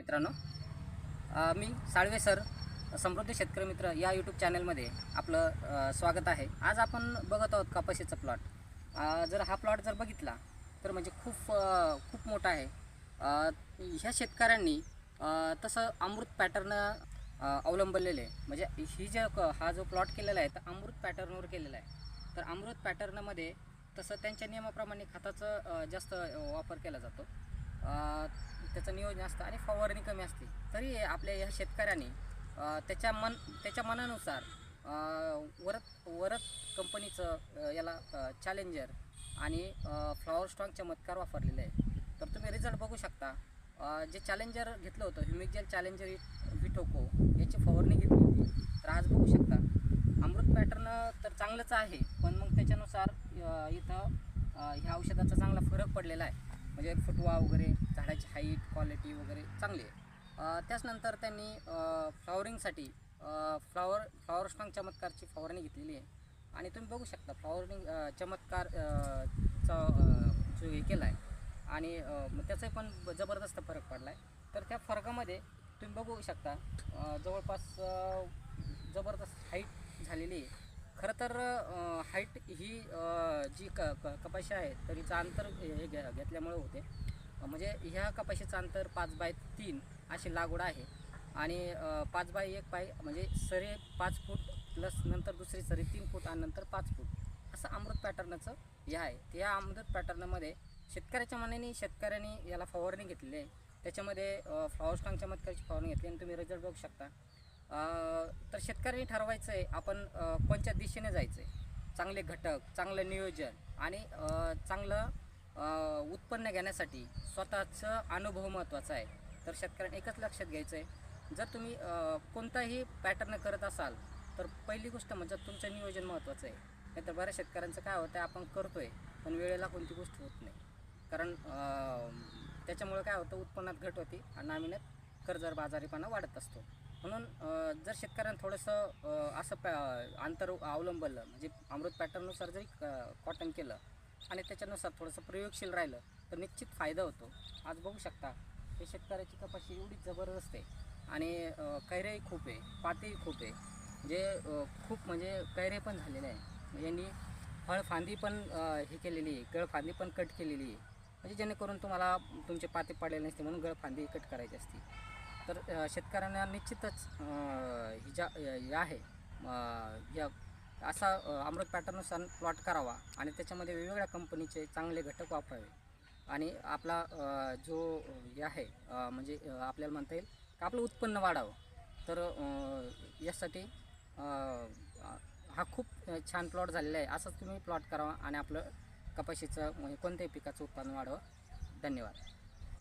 मित्रांनो. मी साळवे सर समृद्धी शेतकरी मित्र या यूट्यूब चॅनलमध्ये आपलं स्वागत आहे. आज आपण बघत आहोत कपाशीचा प्लॉट जर हा प्लॉट जर बघितला तर म्हणजे खूप खूप मोठा आहे. ह्या शेतकऱ्यांनी तसं अमृत पॅटर्न अवलंबलेले आहे. म्हणजे ही जे क- हा जो प्लॉट केलेला आहे तर अमृत पॅटर्नवर केलेला आहे. तर अमृत पॅटर्नमध्ये तसं त्यांच्या नियमाप्रमाणे खताचं जास्त वापर केला जातो. त्याचं नियोजन असतं आणि फवारणी कमी असते. तरी आपल्या ह्या शेतकऱ्याने त्याच्या मन त्याच्या मनानुसार वरत वरत कंपनीचं याला चॅलेंजर आणि फ्लॉवर स्ट्रॉंग चमत्कार वापरलेलं आहे. तर तुम्ही रिझल्ट बघू शकता. जे चॅलेंजर घेतलं होतं ह्युमिकजेल चॅलेंजर विटोको याची फवारणी घेतली होती. तर आज बघू शकता. अमृत पॅटर्न तर चांगलंच आहे पण मग त्याच्यानुसार इथं ह्या औषधाचा चांगला फरक पडलेला आहे. म्हणजे फुटवा वगैरे झाडाची हाईट क्वालिटी वगैरे चांगली आहे. त्याचनंतर त्यांनी फ्लॉवरिंगसाठी फ्लॉवर फ्लॉवर स्ट्रॉंग चमत्कारची फवारणी घेतलेली आहे. आणि तुम्ही बघू शकता फ्लॉवरिंग चमत्कार चा जो हे केला आहे आणि त्याचाही मग पण जबरदस्त फरक पडला आहे तर त्या फरकामध्ये तुम्ही बघू शकता जवळपास जबरदस्त हाईट झालेली आहे. खरं तर हाईट ही जी क क कपाशी आहे तर हिचं अंतर हे घे घेतल्यामुळे होते. म्हणजे ह्या कपाशीचं अंतर पाच बाय तीन अशी लागवड आहे. आणि पाच बाय एक बाय म्हणजे सरे पाच फूट प्लस नंतर दुसरी सरी तीन फूट आणि नंतर पाच फूट. असं अमृत पॅटर्नचं हे आहे. त्या अमृत पॅटर्नमध्ये शेतकऱ्याच्या मनाने शेतकऱ्यांनी याला फवारणी घेतलेली आहे. त्याच्यामध्ये फ्लॉवर स्टॉंग चमत्कारची फवारणी घेतली आणि तुम्ही रिझल्ट बघू शकता. तर शेतकऱ्यांनी ठरवायचं आहे आपण कोणत्या दिशेने जायचं आहे चांगले घटक चांगलं नियोजन आणि चांगलं उत्पन्न घेण्यासाठी स्वतःचं अनुभव महत्त्वाचा आहे. तर शेतकऱ्यांनी एकच लक्षात घ्यायचं आहे जर तुम्ही कोणताही पॅटर्न करत असाल तर पहिली गोष्ट म्हणजे तुमचं नियोजन महत्त्वाचं आहे. नाहीतर बऱ्याच शेतकऱ्यांचं काय होतं आहे आपण करतो आहे पण वेळेला कोणती गोष्ट होत नाही. कारण त्याच्यामुळं त्याच्यामुळे काय होतं उत्पन्नात घट होती आणि नामिन्यात कर्जर बाजारीपणा वाढत असतो. म्हणून जर शेतकऱ्यांना थोडंसं असं पॅ अंतर अवलंबलं म्हणजे अमृत पॅटर्ननुसार जरी कॉटन केलं आणि त्याच्यानुसार थोडंसं प्रयोगशील राहिलं तर निश्चित फायदा होतो. आज बघू शकता हे शेतकऱ्याची कपाशी एवढी जबरदस्त आहे आणि कैरेही खूप आहे पातेही खूप आहे. जे खूप म्हणजे कैरे पण झालेले आहे. यांनी फळफांदी पण हे केलेली आहे गळफांदी पण कट केलेली आहे. म्हणजे जेणेकरून तुम्हाला तुमचे पाते पडलेले नसते म्हणून गळफांदी कट करायची असते. तर शेतकऱ्यांना निश्चितच ही ज्या हे आहे या असा अमृत पॅटर्ननुसार प्लॉट करावा आणि त्याच्यामध्ये वेगवेगळ्या कंपनीचे चांगले घटक वापरावे. आणि आपला जो हे आहे म्हणजे आपल्याला म्हणता येईल का आपलं उत्पन्न वाढावं. तर यासाठी हा खूप छान प्लॉट झालेला आहे. असंच तुम्ही प्लॉट करावा आणि आपलं कपाशीचं म्हणजे कोणत्याही पिकाचं उत्पादन वाढावं. धन्यवाद.